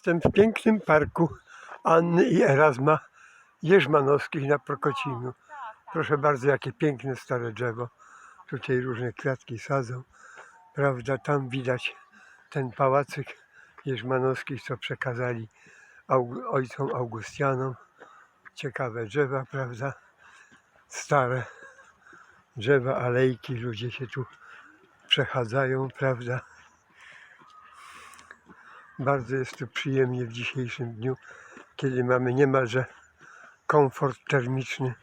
Jestem w pięknym parku Anny i Erasma Jerzmanowskich na Prokocimiu. Proszę bardzo, jakie piękne stare drzewo. Tutaj różne kwiatki sadzą. Prawda, tam widać ten pałacyk Jerzmanowskich, co przekazali ojcom Augustianom. Ciekawe drzewa, prawda? Stare drzewa, alejki, ludzie się tu przechadzają, prawda? Bardzo jest tu przyjemnie w dzisiejszym dniu, kiedy mamy niemalże komfort termiczny,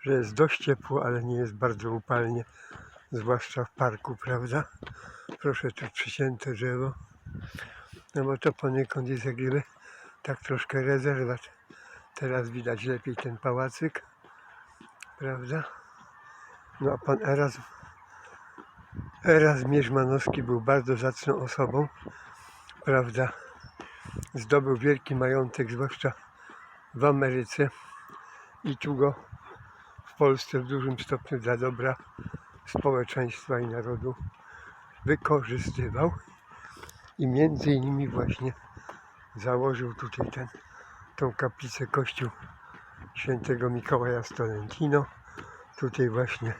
że jest dość ciepło, ale nie jest bardzo upalnie, zwłaszcza w parku, prawda? Proszę tu przycięte drzewo, no bo to poniekąd jest jak gdyby tak troszkę rezerwat. Teraz widać lepiej ten pałacyk, prawda? No a pan Erazm, Erazm Mierzmanowski był bardzo zacną osobą prawda, zdobył wielki majątek, zwłaszcza w Ameryce i tu go w Polsce w dużym stopniu dla dobra społeczeństwa i narodu wykorzystywał i między innymi właśnie założył tutaj ten, tą kaplicę kościół świętego Mikołaja Stolentino. Tutaj właśnie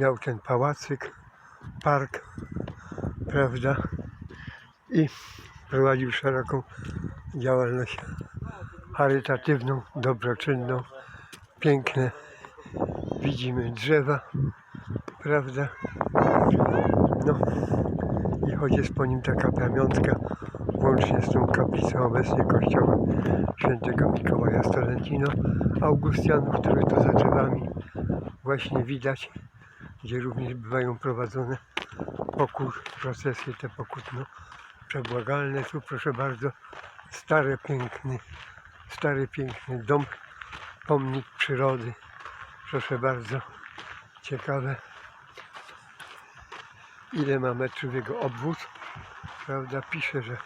miał ten pałacyk, park, prawda, i prowadził szeroką działalność charytatywną, dobroczynną. Piękne widzimy drzewa, prawda? No i choć jest po nim taka pamiątka, łącznie z tą kaplicą obecnie kościoła świętego Mikołaja Stolentino, Augustianów, których to za drzewami właśnie widać, gdzie również bywają prowadzone pokut, procesje te pokutno przebłagalne. Tu proszę bardzo, stary piękny, stary piękny dom, pomnik przyrody. Proszę bardzo, ciekawe ile ma metrów jego obwód. Prawda, pisze, że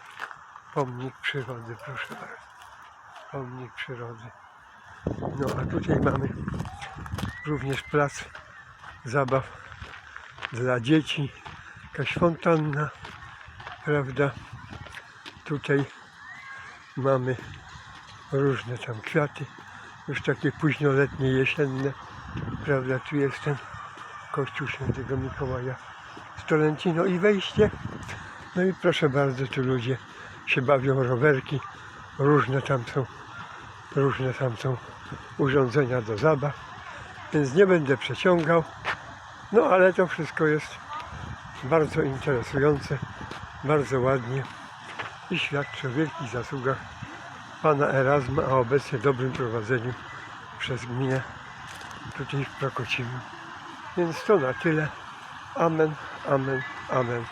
pomnik przyrody, proszę bardzo. Pomnik przyrody. No a tutaj mamy również plac zabaw dla dzieci, jakaś fontanna, prawda? Tutaj mamy różne tam kwiaty, już takie późnoletnie, jesienne, prawda? Tu jest ten kościół świętego Mikołaja Stolentino i wejście. No i proszę bardzo, tu ludzie się bawią, rowerki, różne tam są, różne tam są urządzenia do zabaw, więc nie będę przeciągał. No ale to wszystko jest bardzo interesujące, bardzo ładnie i świadczy o wielkich zasługach pana Erasma, a obecnie dobrym prowadzeniu przez gminę tutaj w Prokocimiu. Więc to na tyle. Amen, amen, amen.